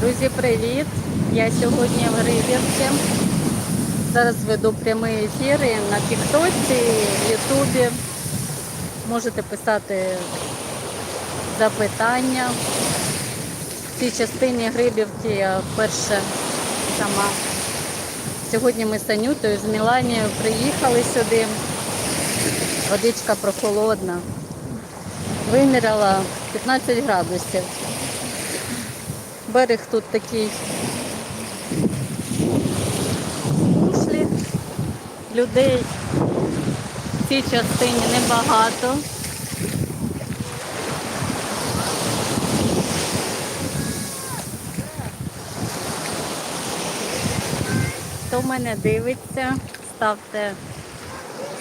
Друзі, привіт! Я сьогодні в Грибівці. Зараз веду прямі ефіри на Тіктоці, Ютубі. Можете писати запитання. В цій частині Грибівки я вперше сама. Сьогодні ми з Анютою з Міланією приїхали сюди. Водичка прохолодна. Виміряла 15 градусів. Берег тут такий ушлі. Людей в цій частині небагато. Хто мене дивиться, ставте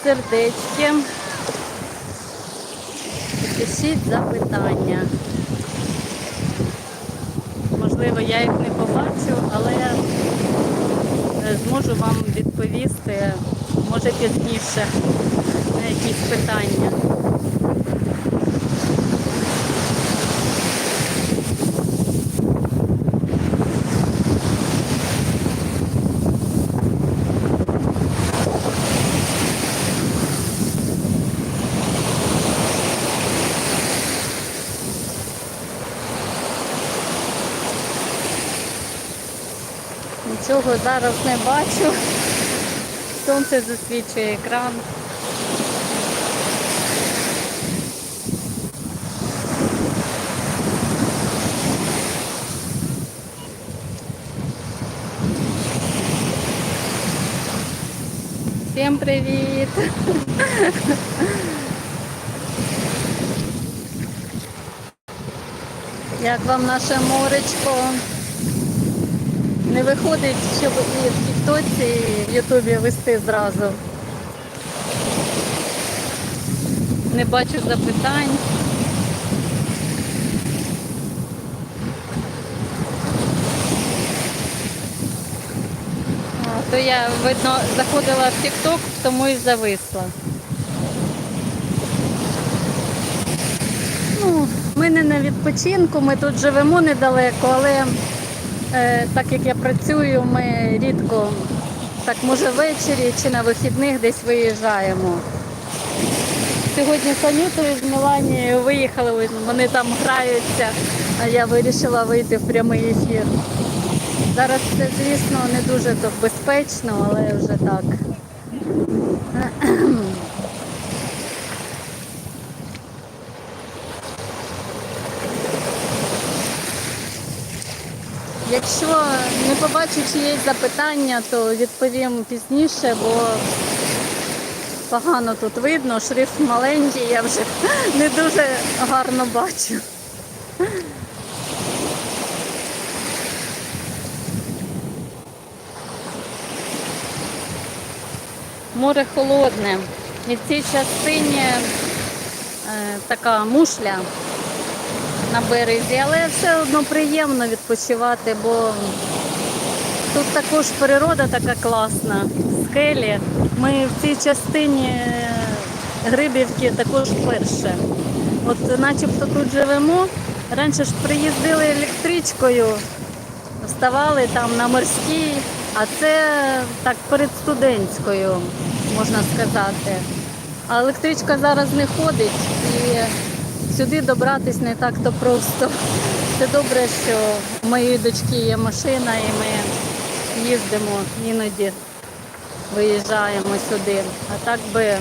сердечки. Пишіть запитання. Можливо, я їх не побачу, але е, зможу вам відповісти, може пізніше, на якісь питання. Нічого зараз не бачу. Сонце засвічує екран. Всім привіт! Як вам наше моречко? Виходить, щоб і в Тіктоці, і в Ютубі вести зразу. Не бачу запитань. А, То я, видно, заходила в Тікток, тому і зависла. Ну, ми не на відпочинку, ми тут живемо недалеко, але Так як я працюю, ми рідко, так може ввечері чи на вихідних десь виїжджаємо. Сьогодні з Анютою з Меланією виїхали, вони там граються, а я вирішила вийти в прямий ефір. Зараз це, звісно, не дуже безпечно, але вже так. Якщо не побачу чиєсь запитання, то відповім пізніше, бо погано тут видно, шрифт маленький, я вже не дуже гарно бачу. Море холодне. І в цій частині е, така мушля на березі, але все одно приємно відпочивати, бо тут також природа така класна, скелі. Ми в цій частині Грибівки також вперше. От начебто тут живемо. Раніше ж приїздили електричкою, вставали там на морській, а це так перед студентською, можна сказати. А електричка зараз не ходить і сюди добратись не так то просто. Це добре, що у моєї дочки є машина і ми їздимо іноді, виїжджаємо сюди. А так би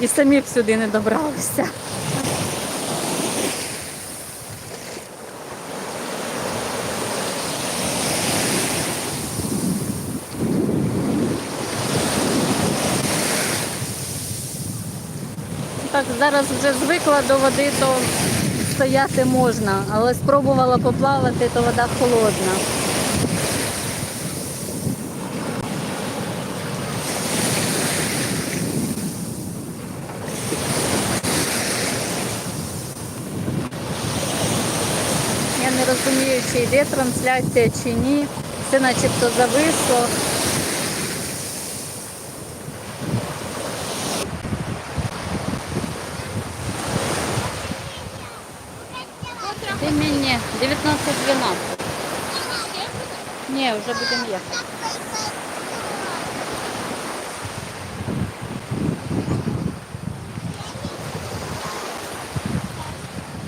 і самі б сюди не добралися. Так, зараз вже звикла до води, то стояти можна, але спробувала поплавати, то вода холодна. Я не розумію, чи йде трансляція, чи ні. Все начебто зависло. 19.12. Не, уже будем ехать.